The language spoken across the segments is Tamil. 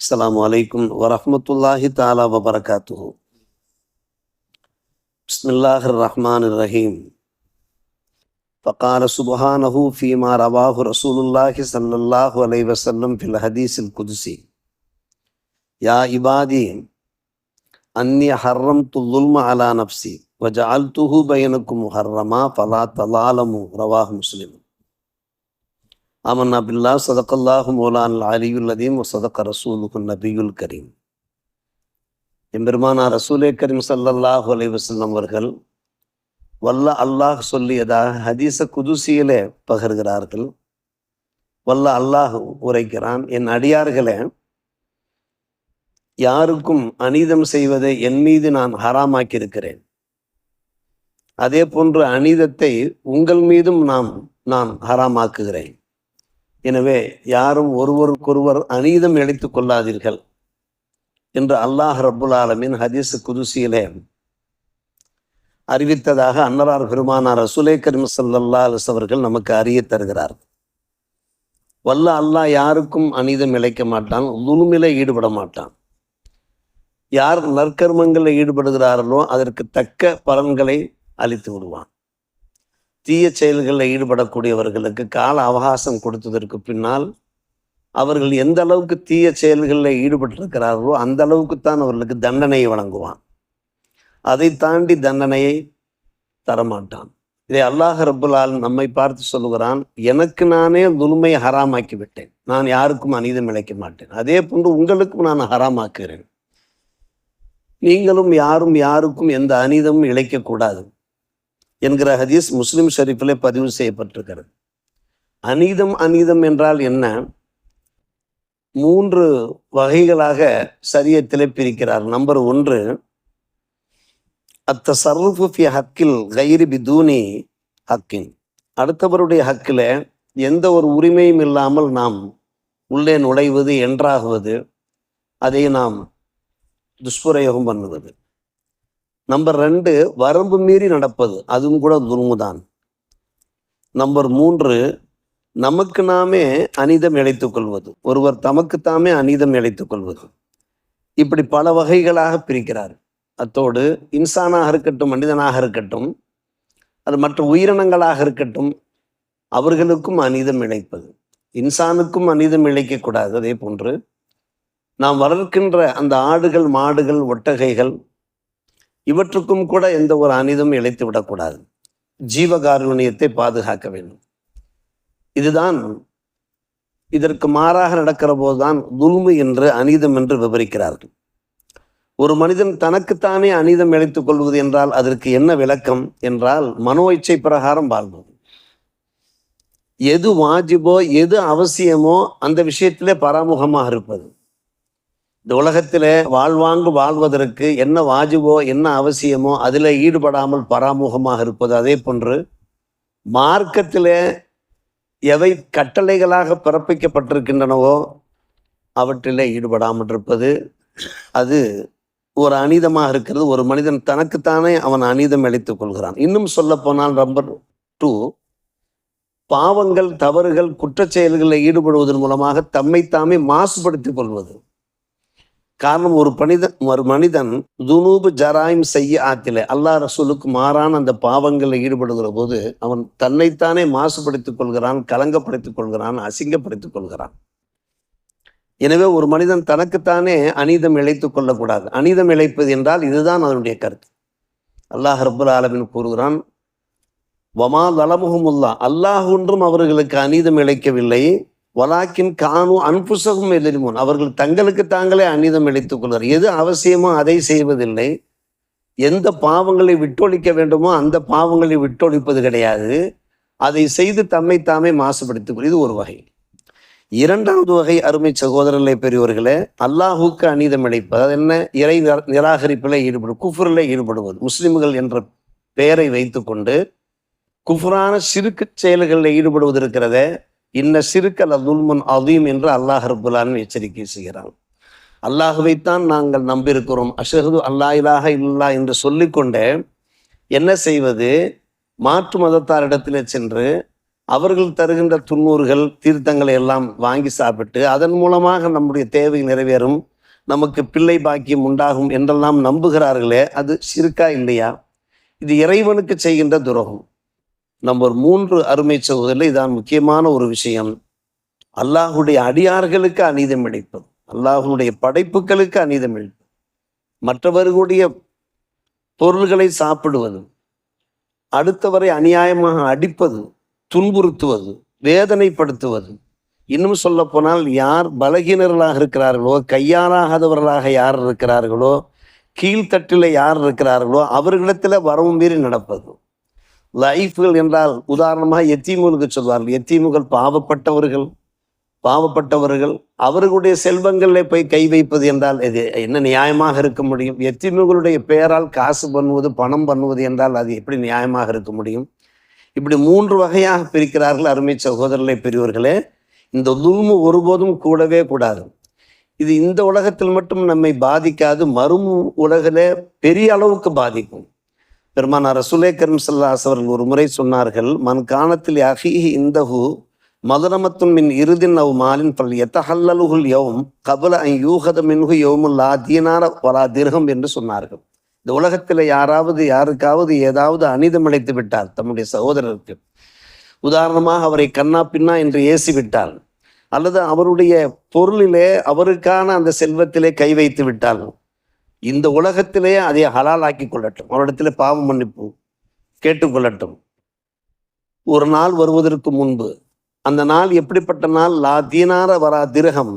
السلام عليكم ورحمة الله تعالى وبركاته. بسم الله الرحمن الرحيم. فقال سبحانه فيما رواه رسول الله صلى الله عليه وسلم في الحديث القدسي. يا عبادي أني حرمت الظلم على نفسي وجعلته بينكم محرما فلا تظالموا رواه مسلم. ஆமன் அபில்லா சதக்கல்லாஹு மோலான் அலியுல் அதீம் சதக்க ரசூலுக்கு நபியுல் கரீம். எம்பெருமானார் ரசூலே கரீம் சல்லல்லாஹு அலைவசல்லம் அவர்கள் வல்ல அல்லாஹ் சொல்லியதாக ஹதீச குதுசியிலே பகர்கிறார்கள். வல்ல அல்லாஹ் உரைக்கிறான் என் அடியார்களே யாருக்கும் அநீதம் செய்வதை என் மீது நான் ஹராமாக்கியிருக்கிறேன். அதே போன்று அநீதத்தை உங்கள் மீதும் நாம் நான் ஹராமாக்குகிறேன். எனவே யாரும் ஒருவருக்கொருவர் அநீதம் இழைத்துக் கொள்ளாதீர்கள் என்று அல்லாஹ் ரபுல் ஆலமின் ஹதீஸ் குதுசியிலே அறிவித்ததாக அன்னரார் பெருமானார் ரசூலே கரீம் சல்லா அலைஹி அவர்கள் நமக்கு அறிய தருகிறார். வல்ல அல்லாஹ் யாருக்கும் அநீதம் இழைக்க மாட்டான் துலுமில ஈடுபட மாட்டான். யார் நற்கர்மங்களில் ஈடுபடுகிறார்களோ அதற்கு தக்க பலன்களை அளித்து விடுவான். தீய செயல்களில் ஈடுபடக்கூடியவர்களுக்கு கால அவகாசம் கொடுத்ததற்கு பின்னால் அவர்கள் எந்த அளவுக்கு தீய செயல்களில் ஈடுபட்டிருக்கிறார்களோ அந்த அளவுக்குத்தான் அவர்களுக்கு தண்டனையை வழங்குவான். அதை தாண்டி தண்டனையை தரமாட்டான். இதை அல்லாஹ் ரபுல்லால் நம்மை பார்த்து சொல்லுகிறான் எனக்கு நானே துலுமை ஹராமாக்கி விட்டேன். நான் யாருக்கும் அநீதம் இழைக்க மாட்டேன். அதே போன்று உங்களுக்கும் நான் ஹராமாக்குகிறேன். நீங்களும் யாரும் யாருக்கும் எந்த அநீதமும் இழைக்கக்கூடாது என்கிற ஹதீஸ் முஸ்லிம் ஷரீஃபிலே பதிவு செய்யப்பட்டிருக்கிறது. அநீதம் அநீதம் என்றால் என்ன? மூன்று வகைகளாக சரியத்தில் பிரிக்கிறார். நம்பர் ஒன்று அத்த சர்ஃபி ஹக்கில் கயிறு பிதூனி ஹக்கின். அடுத்தவருடைய ஹக்கில் எந்த ஒரு உரிமையும் இல்லாமல் நாம் உள்ளே நுழைவது என்றாகுவது அதை நாம் துஷ்பிரயோகம் பண்ணுவது. நம்பர் ரெண்டு வரம்பு மீறி நடப்பது. அதுவும் கூட துருமுதான். நம்பர் மூன்று நமக்கு நாமே அநீதம் இழைத்துக் கொள்வது. ஒருவர் தமக்குத்தாமே அநீதம் இழைத்துக் கொள்வது. இப்படி பல வகைகளாக பிரிக்கிறார். அத்தோடு இன்சானாக இருக்கட்டும் மனிதனாக இருக்கட்டும் அது மற்ற உயிரினங்களாக இருக்கட்டும் அவர்களுக்கும் அநீதம் இழைப்பது இன்சானுக்கும் அநீதம் இழைக்கக்கூடாது அதே போன்று நாம் வளர்க்கின்ற அந்த ஆடுகள் மாடுகள் ஒட்டகைகள் இவற்றுக்கும் கூட எந்த ஒரு அநீதம் இழைத்து விடக்கூடாது. ஜீவகாருண்யத்தை பாதுகாக்க வேண்டும். இதுதான் இதற்கு மாறாக நடக்கிற போதுதான் துல்மு என்று அநீதம் என்று விவரிக்கிறார்கள். ஒரு மனிதன் தனக்குத்தானே அநீதம் இழைத்துக் கொள்வது என்றால் அதற்கு என்ன விளக்கம் என்றால் மனோ இச்சை பிரகாரம் வாழ்வது எது வாஜிபோ எது அவசியமோ அந்த விஷயத்திலே பராமுகமாக இருப்பது. இந்த உலகத்தில் வாழ்வாங்கு வாழ்வதற்கு என்ன வாஜிபோ என்ன அவசியமோ அதில் ஈடுபடாமல் பராமுகமாக இருப்பது அதே போன்று மார்க்கத்தில் எவை கட்டளைகளாக பிறப்பிக்கப்பட்டிருக்கின்றனவோ அவற்றில் ஈடுபடாமல் இருப்பது அது ஒரு அநீதமாக இருக்கிறது. ஒரு மனிதன் தனக்குத்தானே அவன் அநீதம் அளித்துக் கொள்கிறான். இன்னும் சொல்ல போனால் நம்பர் டூ பாவங்கள் தவறுகள் குற்றச்செயல்களில் ஈடுபடுவதன் மூலமாக தம்மைத்தாமே மாசுபடுத்திக் கொள்வது. காரணம் ஒரு மனிதன் ஒரு மனிதன் துனூபு ஜராயும் செய்ய ஆத்தில அல்லாஹ் ரசூலுக்கு மாறான அந்த பாவங்களில் ஈடுபடுகிற போது அவன் தன்னைத்தானே மாசுபடுத்திக் கொள்கிறான் கலங்கப்படுத்திக் கொள்கிறான் அசிங்கப்படுத்திக் கொள்கிறான். எனவே ஒரு மனிதன் தனக்குத்தானே அநீதம் இழைத்துக் கொள்ளக்கூடாது. அநீதம் இழைப்பது என்றால் இதுதான் அதனுடைய கருத்து. அல்லாஹ் ரபுல் ஆலமின் கூறுகிறான் வமா தலமுகமுல்லா அல்லாஹ் ஒன்றும் அவர்களுக்கு அநீதம் இழைக்கவில்லை. வலாக்கின் காணும் அன்புசகம் எதிரிமுன். அவர்கள் தங்களுக்கு தாங்களே அநீதம் இழைத்துக் கொள்வார். எது அவசியமோ அதை செய்வதில்லை. எந்த பாவங்களை விட்டொழிக்க வேண்டுமோ அந்த பாவங்களை விட்டொழிப்பது கிடையாது. அதை செய்து தம்மை தாமே மாசுபடுத்திக் கொள். இது ஒரு வகை. இரண்டாவது வகை அருமை சகோதரர்களை பெரியவர்களே அல்லாஹுக்கு அநீதம் இழைப்பது. அது என்ன? இறை நிராகரிப்பில் ஈடுபடும் குஃபரில் ஈடுபடுவது. முஸ்லிம்கள் என்ற பெயரை வைத்துக்கொண்டு குஃபரான சிறுக்கு செயல்களில் ஈடுபடுவது இருக்கிறத இன்ன சிறுக்கல் அதுல்முன் அதீம் என்று அல்லாஹ் ரபுல்லான் எச்சரிக்கை செய்கிறான். அல்லாஹுவைத்தான் நாங்கள் நம்பியிருக்கிறோம். அஷஹது அல்லா இலாக இல்லா என்று சொல்லிக்கொண்டே என்ன செய்வது? மாற்று மதத்தாரிடத்தில் சென்று அவர்கள் தருகின்ற துண்ணூறுகள் தீர்த்தங்களை எல்லாம் வாங்கி சாப்பிட்டு அதன் மூலமாக நம்முடைய தேவை நிறைவேறும் நமக்கு பிள்ளை பாக்கியம் உண்டாகும் என்றெல்லாம் நம்புகிறார்களே அது சிறுக்கா இல்லையா? இது இறைவனுக்கு செய்கின்ற துரோகம். நம்பர் மூன்று அருமை சகோதரில் இதான் முக்கியமான ஒரு விஷயம். அல்லாஹுடைய அடியார்களுக்கு அநீதம் இழைப்பது அல்லாஹுடைய படைப்புகளுக்கு அநீதம் இழைப்பது மற்றவர்களுடைய பொருள்களை சாப்பிடுவது அடுத்தவரை அநியாயமாக அடிப்பது துன்புறுத்துவது வேதனைப்படுத்துவது இன்னும் சொல்ல போனால் யார் பலகீனர்களாக இருக்கிறார்களோ கையாளாகாதவர்களாக யார் இருக்கிறார்களோ கீழ்த்தட்டில் யார் இருக்கிறார்களோ அவர்களிடத்தில் வரவும் மீறி நடப்பது லைஃப்கள் என்றால் உதாரணமாக எத்தீமுகளுக்கு சொல்வார்கள். எத்தீமுகள் பாவப்பட்டவர்கள் பாவப்பட்டவர்கள். அவர்களுடைய செல்வங்களில் போய் கை வைப்பது என்றால் இது என்ன நியாயமாக இருக்க முடியும்? எத்தீமுகளுடைய பெயரால் காசு பண்ணுவது பணம் பண்ணுவது என்றால் அது எப்படி நியாயமாக இருக்க முடியும்? இப்படி மூன்று வகையாக பிரிக்கிறார்கள் அருமை சகோதரர்களை பெரியவர்களே இந்த துல்மு ஒருபோதும் கூடவே கூடாது. இது இந்த உலகத்தில் மட்டும் நம்மை பாதிக்காது மறும் உலகில் பெரிய அளவுக்கு பாதிக்கும். பெருமானார் ரசுலே கரும் சல்லாஸ் அவர்கள் ஒரு முறை சொன்னார்கள் மன் காணத்தில் அஹிஹி இந்தஹு மதுரமத்தும் மின் இறுதின் அவ் மாலின் பல் எத்தஹல்லலுகுல் யவும் கபல ஐ யூகத மின்ஹு யவுமுல்லா தீனார வரா திர்கம் என்று சொன்னார்கள். இந்த உலகத்தில் யாராவது யாருக்காவது ஏதாவது அனிதம் அடைத்து விட்டால் தம்முடைய சகோதரருக்கு உதாரணமாக அவரை கண்ணா பின்னா என்று ஏசி விட்டார் அல்லது அவருடைய பொருளிலே அவருக்கான அந்த செல்வத்திலே கை வைத்து விட்டார்கள் இந்த உலகத்திலேயே அதை ஹலாலாக்கி கொள்ளட்டும். அவரிடத்தில் பாவ மன்னிப்பு கேட்டுக்கொள்ளட்டும் ஒரு நாள் வருவதற்கு முன்பு அந்த நாள் எப்படிப்பட்ட நாள்? லா தீனார வரா திரகம்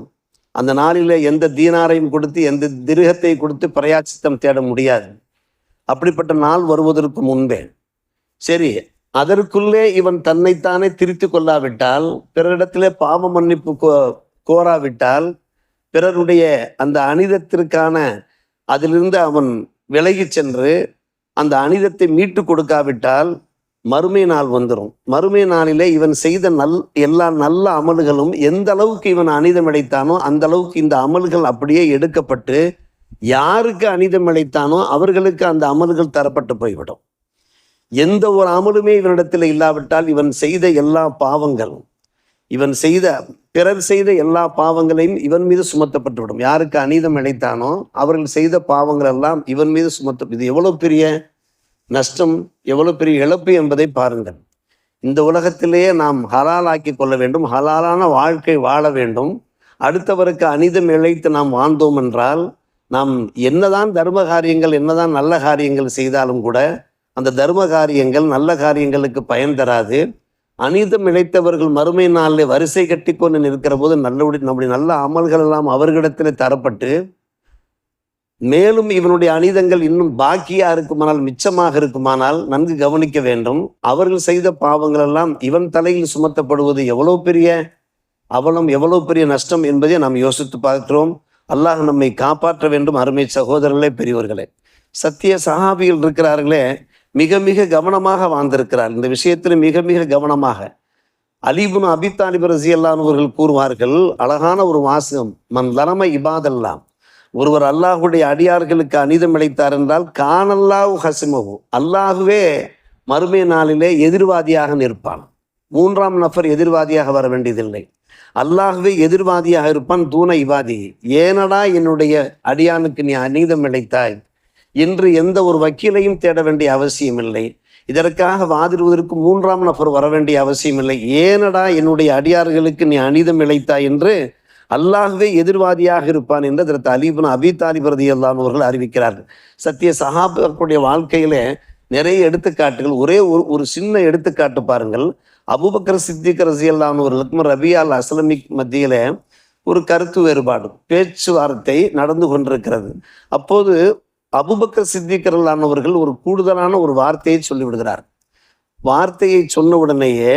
அந்த நாளில் எந்த தீனாரையும் கொடுத்து எந்த திருகத்தை கொடுத்து பிரயாசித்தம் தேட முடியாது. அப்படிப்பட்ட நாள் வருவதற்கு முன்பே. சரி அதற்குள்ளே இவன் தன்னைத்தானே திருத்தி கொள்ளாவிட்டால் பிறரிடத்திலே பாவ மன்னிப்பு கோ கோராவிட்டால் பிறருடைய அந்த அனிதத்திற்கான அதிலிருந்து அவன் விலகி சென்று அந்த அனிதத்தை மீட்டு கொடுக்காவிட்டால் மறுமை நாள் வந்துடும் மறுமை நாளிலே இவன் செய்த நல் எல்லா நல்ல அமல்களும் எந்த அளவுக்கு இவன் அனிதம் இழைத்தானோ அந்த அளவுக்கு இந்த அமல்கள் அப்படியே எடுக்கப்பட்டு யாருக்கு அனிதம் இழைத்தானோ அவர்களுக்கு அந்த அமல்கள் தரப்பட்டு போய்விடும். எந்த ஒரு அமலுமே இவனிடத்தில் இல்லாவிட்டால் இவன் செய்த எல்லா பாவங்களும் இவன் செய்த பிறர் செய்த எல்லா பாவங்களையும் இவன் மீது சுமத்தப்பட்டுவிடும். யாருக்கு அநீதம் இழைத்தானோ அவர்கள் செய்த பாவங்கள் எல்லாம் இவன் மீது சுமத்த இது எவ்வளவு பெரிய நஷ்டம் எவ்வளவு பெரிய இழப்பு என்பதை பாருங்கள். இந்த உலகத்திலேயே நாம் ஹலாலாக்கி கொள்ள வேண்டும் ஹலாலான வாழ்க்கை வாழ வேண்டும். அடுத்தவருக்கு அநீதம் இழைத்து நாம் வாழ்ந்தோம் என்றால் நாம் என்னதான் தர்ம காரியங்கள் என்னதான் நல்ல காரியங்கள் செய்தாலும் கூட அந்த தர்ம காரியங்கள் நல்ல காரியங்களுக்கு பயன் தராது. அநீதம் இழைத்தவர்கள் மறுமை நாளில் வரிசை கட்டி கொண்டு நிற்கிற போது நல்லபடி நம்முடைய நல்ல அமல்கள் எல்லாம் அவர்களிடத்தில் தரப்பட்டு மேலும் இவனுடைய அநீதங்கள் இன்னும் பாக்கியா இருக்குமானால் மிச்சமாக இருக்குமானால் நன்கு கவனிக்க வேண்டும். அவர்கள் செய்த பாவங்கள் எல்லாம் இவன் தலையில் சுமத்தப்படுவது எவ்வளோ பெரிய அவலம் எவ்வளோ பெரிய நஷ்டம் என்பதை நாம் யோசித்து பார்க்கிறோம். அல்லாஹ் நம்மை காப்பாற்ற வேண்டும் அருமை சகோதரர்களே பெரியவர்களே சத்திய சகாபிகள் இருக்கிறார்களே மிக மிக கவனமாக வாழ்ந்திருக்கிறார். இந்த விஷயத்தில் மிக மிக கவனமாக. அலிபுன் அபித்தாலிபர் ரசியல்லானவர்கள் கூறுவார்கள் அழகான ஒரு வாசகம் மன் லரம இபாதல்லாம் ஒருவர் அல்லாஹுடைய அடியார்களுக்கு அநீதம் இழைத்தார் என்றால் கானல்லாஹு ஹசிமகு அல்லாஹுவே மறுமை நாளிலே எதிர்வாதியாக நிற்பான். மூன்றாம் நபர் எதிர்வாதியாக வர வேண்டியதில்லை. அல்லாஹுவே எதிர்வாதியாக இருப்பான் தூண இவாதி ஏனடா என்னுடைய அடியானுக்கு நீ அநீதம் இழைத்தாய்? இன்று எந்த ஒரு வக்கீலையும் தேட வேண்டிய அவசியம் இல்லை இதற்காக வாதிடுவதற்கு மூன்றாம் நபர் வர வேண்டிய அவசியம் இல்லை ஏனடா என்னுடைய அடியார்களுக்கு நீ அனிதம் இழைத்தாய் என்று அல்லாகவே எதிர்வாதியாக இருப்பான் என்று அதற்கு அலிபுன் அபி தாலிபரதி அவர்கள் அறிவிக்கிறார்கள். சத்திய சஹாபாக்களுடைய வாழ்க்கையிலே நிறைய எடுத்துக்காட்டுகள் ஒரே ஒரு ஒரு சின்ன எடுத்துக்காட்டு பாருங்கள். அபுபக்கர் சித்திக் ரசியல்லானவர்களுக்கும் ரபியால் அஸ்லமிக் மத்தியில ஒரு கருத்து வேறுபாடு பேச்சுவார்த்தை நடந்து கொண்டிருக்கிறது. அப்போது அபுபக்கர் சித்திகரலானவர்கள் ஒரு கூடுதலான ஒரு வார்த்தையை சொல்லிவிடுகிறார். வார்த்தையை சொன்ன உடனேயே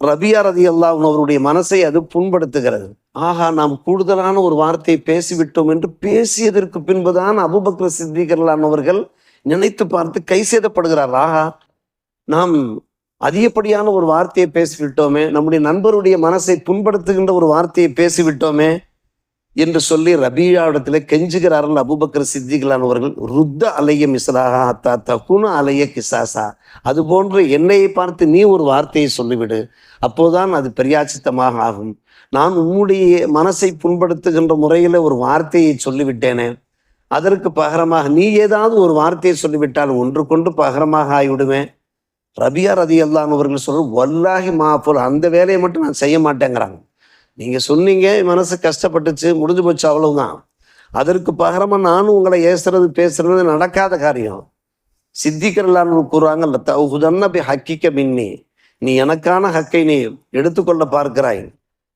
ரபியா ரதி அல்லாஹ் அவருடைய மனசை அது புண்படுத்துகிறது. ஆகா நாம் கூடுதலான ஒரு வார்த்தையை பேசிவிட்டோம் என்று பேசியதற்கு பின்புதான் அபுபக்ர சித்திகரலானவர்கள் நினைத்து பார்த்து கை சேதப்படுகிறார். ஆகா நாம் அதிகப்படியான ஒரு வார்த்தையை பேசிவிட்டோமே நம்முடைய நண்பருடைய மனசை புண்படுத்துகின்ற ஒரு வார்த்தையை பேசிவிட்டோமே என்று சொல்லி ரபியாவிடத்தில் கெஞ்சுகிறார்கள் அபுபக்கர் சித்திகளானவர்கள் ருத்த அலைய மிஸ்ராஹா அத்தா தகுன அலைய கிசாசா. அது போன்று என்னையை பார்த்து நீ ஒரு வார்த்தையை சொல்லிவிடு அப்போதான் அது பெரியாச்சித்தமாக ஆகும். நான் உன்னுடைய மனசை புண்படுத்துகின்ற முறையில் ஒரு வார்த்தையை சொல்லிவிட்டேனே அதற்கு பகரமாக நீ ஏதாவது ஒரு வார்த்தையை சொல்லிவிட்டால் ஒன்று கொண்டு பகரமாக ஆகிவிடுவேன் ரபியா ரதி அல்லானவர்கள் சொல்ற வல்லாகி மாஃபுல். அந்த வேலையை மட்டும் நான் செய்ய மாட்டேங்கிறாங்க. நீங்க சொன்னீங்க மனசு கஷ்டப்பட்டுச்சு முடிஞ்சு போச்சு அவ்வளவுதான். அதற்கு பகரமா நானும் உங்களை ஏசுறது பேசுறது நடக்காத காரியம். சித்திக்கிறலான்னு கூறுவாங்க தகுதன்ன போய் ஹக்கிக்க மின்னி. நீ எனக்கான ஹக்கை நீ எடுத்துக்கொள்ள பார்க்கிறாய்.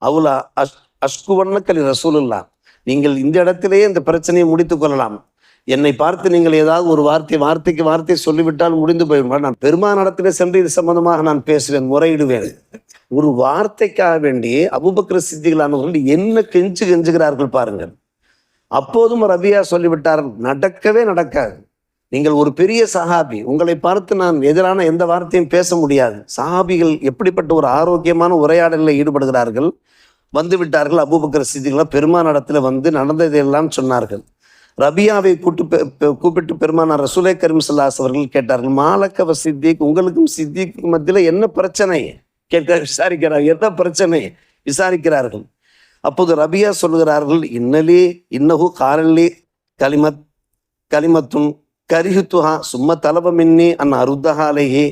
அவ்வளோ அஷ் அஷ்குவண்ணக்கலி ரசூலுல்லா நீங்கள் இந்த இடத்திலேயே இந்த பிரச்சனையை முடித்து கொள்ளலாம். என்னை பார்த்து நீங்கள் ஏதாவது ஒரு வார்த்தை வார்த்தைக்கு வார்த்தை சொல்லிவிட்டால் முடிந்து போயிடும். நான் பெருமானிடத்திலே சென்று இது சம்பந்தமாக நான் பேசுவேன் முறையிடுவேன். ஒரு வார்த்தைக்காக வேண்டி அபுபக்கர சித்திகளானவர்கள் என்ன கெஞ்சு கெஞ்சுகிறார்கள் பாருங்கள். அப்போதும் ரபியா சொல்லிவிட்டார் நடக்கவே நடக்காது. நீங்கள் ஒரு பெரிய சஹாபி. உங்களை பார்த்து நான் எதிரான எந்த வார்த்தையும் பேச முடியாது. சஹாபிகள் எப்படிப்பட்ட ஒரு ஆரோக்கியமான உரையாடலில் ஈடுபடுகிறார்கள்? வந்து விட்டார்கள் அபூபக்கர் பெருமான பெருமானிடத்துல வந்து நடந்ததையெல்லாம் சொன்னார்கள். ரபியாவை கூட்டு பெ- கூப்பிட்டு பெருமானார் ரசூலை கரீம் ஸல்லல்லாஹு அவர்கள் கேட்டார்கள் மாலக்கவ சித்திக் உங்களுக்கும் சித்திக்கும் மத்தியில் என்ன பிரச்சனை? கேட்க விசாரிக்கிறார். என்ன பிரச்சனை? விசாரிக்கிறார்கள். அப்போது ரபியா சொல்லுகிறார்கள் இன்னலி இன்னகு காரல்லி கலிமத் கலிமத்துன் கரிஹித்துஹா சும்ம தலபமின்னி அன் அருத்தஹாலேஹி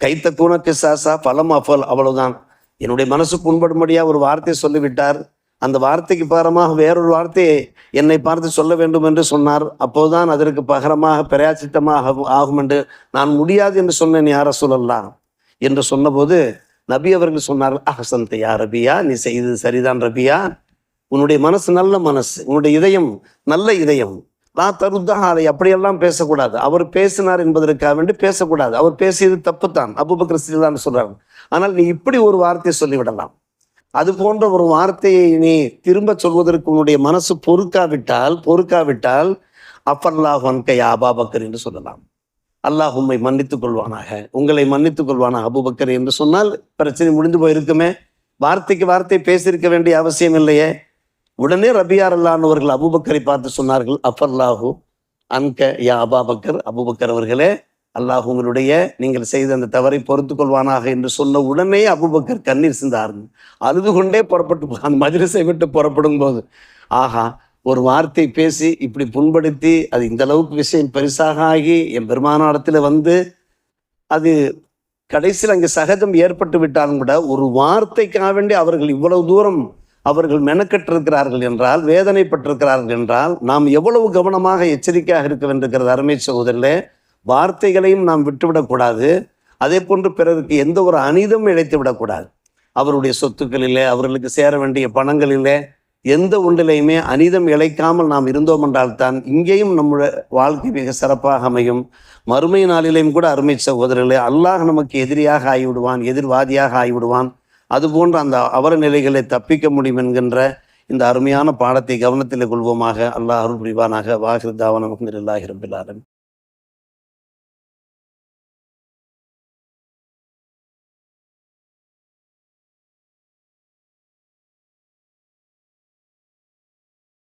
கைத்த கூனக்கு சாசா பலம் அஃபல் அவ்வளவுதான். என்னுடைய மனசு புண்படும்படியா ஒரு வார்த்தை சொல்லிவிட்டார். அந்த வார்த்தைக்கு பகரமாக வேறொரு வார்த்தையை என்னை பார்த்து சொல்ல வேண்டும் என்று சொன்னார். அப்போதுதான் அதற்கு பகரமாக பிரயாச்சித்தமாக ஆகும் என்று நான் முடியாது என்று சொன்னேன் யார சொல்லலாம் என்று சொன்னபோது நபி அவர்கள் சொன்னார்கள் அஹசந்தையா ரபியா நீ செய்தது சரிதான் ரபியா. உன்னுடைய மனசு நல்ல மனசு உன்னுடைய இதயம் நல்ல இதயம். நான் தருதான் அதை அப்படியெல்லாம் பேசக்கூடாது. அவர் பேசினார் என்பதற்காக வேண்டி பேசக்கூடாது. அவர் பேசியது தப்பு தான் அபுபக்கர் சிதான் சொல்றாரு. ஆனால் நீ இப்படி ஒரு வார்த்தையை சொல்லிவிடலாம். அது போன்ற ஒரு வார்த்தையை நீ திரும்ப சொல்வதற்கு உன்னுடைய மனசு பொறுக்காவிட்டால் பொறுக்காவிட்டால் அப்பல்லாஹ் வன்கை அபாபக்கர் என்று சொல்லலாம். அல்லாஹ் உம்மை மன்னித்துக் கொள்வானாக. உங்களை மன்னித்துக் கொள்வானாக அபுபக்கர் என்று சொன்னால் பிரச்சனை முடிந்து போயிருக்குமே. வார்த்தைக்கு வார்த்தை பேசியிருக்க வேண்டிய அவசியம் இல்லையே. உடனே ரபியார் அல்லானவர்கள் அபுபக்கரை பார்த்து சொன்னார்கள் அஃபர்லாஹூ அன்க யா அபாபக்கர். அபுபக்கர் அவர்களே அல்லாஹ் உங்களுடைய நீங்கள் செய்த அந்த தவறை பொறுத்து கொள்வானாக என்று சொன்ன உடனே அபுபக்கர் கண்ணீர் சிந்தார்கள். அழுது கொண்டே புறப்பட்டு அந்த மஜ்லிஸை விட்டு புறப்படும் போது. ஆஹா ஒரு வார்த்தை பேசி இப்படி புண்படுத்தி அது இந்த அளவுக்கு விஷயம் பெருசாக ஆகி என் பெருமானாடத்தில் வந்து அது கடைசியில் அங்கே சகஜம் ஏற்பட்டு விட்டாலும் கூட ஒரு வார்த்தைக்காக வேண்டி அவர்கள் இவ்வளவு தூரம் அவர்கள் மெனக்கெட்டிருக்கிறார்கள் என்றால் வேதனைப்பட்டிருக்கிறார்கள் என்றால் நாம் எவ்வளவு கவனமாக எச்சரிக்கையாக இருக்க வேண்டியிருக்கிறது அருமை சகோதரிலே வார்த்தைகளையும் நாம் விட்டுவிடக்கூடாது அதே போன்று பிறருக்கு எந்த ஒரு அனிதம் இழைத்து விடக்கூடாது அவருடைய சொத்துக்களிலே அவர்களுக்கு சேர வேண்டிய பணங்களிலே எந்த ஒன்றிலையுமே அனிதம் இழைக்காமல் நாம் இருந்தோம் என்றால்தான் இங்கேயும் நம்முடைய வாழ்க்கை மிக சிறப்பாக அமையும். மறுமை நாளிலேயும் கூட அருமை சகோதரர்களே அல்லாஹ் நமக்கு எதிரியாக ஆகிவிடுவான் எதிர்வாதியாக ஆகிவிடுவான். அதுபோன்ற அந்த அவர நிலைகளை தப்பிக்க முடியும் என்கின்ற இந்த அருமையான பாடத்தை கவனத்தில் கொள்வோமாக. அல்லாஹ் அருள் புரிவானாக. வாகிருதாவன் அலமதுல்லாஹி ரபில்